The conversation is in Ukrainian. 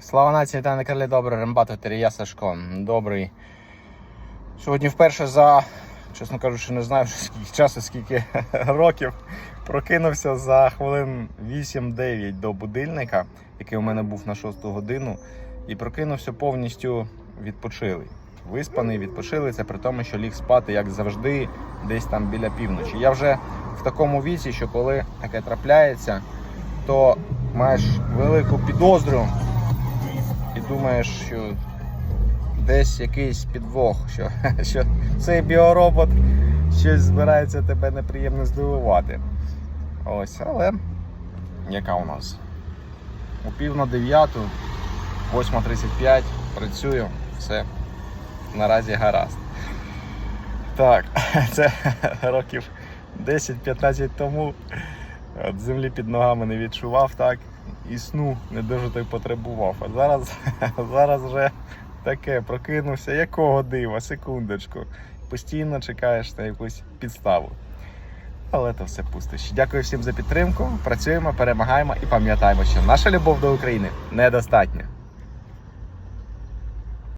Слава нації та на крилі добре, рембатор я Сашко. Добрий. Сьогодні вперше за, чесно кажучи, не знаю скільки часу, скільки років. Прокинувся за хвилин 8-9 до будильника, який у мене був на 6 годину, і прокинувся повністю відпочилий. Виспаний, відпочилий, це при тому, що ліг спати, як завжди, десь там біля півночі. Я вже в такому віці, що коли таке трапляється, то маєш велику підозрю і думаєш, що десь якийсь підвох, що, що цей біоробот щось збирається тебе неприємно здивувати. Ось, але яка у нас? У пів на дев'яту, 8.35, працюю, все наразі гаразд. Так, це років 10-15 тому от землі під ногами не відчував так і сну не дуже той потребував. А зараз, зараз вже таке прокинувся, якого дива, секундочку. Постійно чекаєш на якусь підставу. Але то все пустиш. Дякую всім за підтримку. Працюємо, перемагаємо і пам'ятаємо, що наша любов до України недостатня.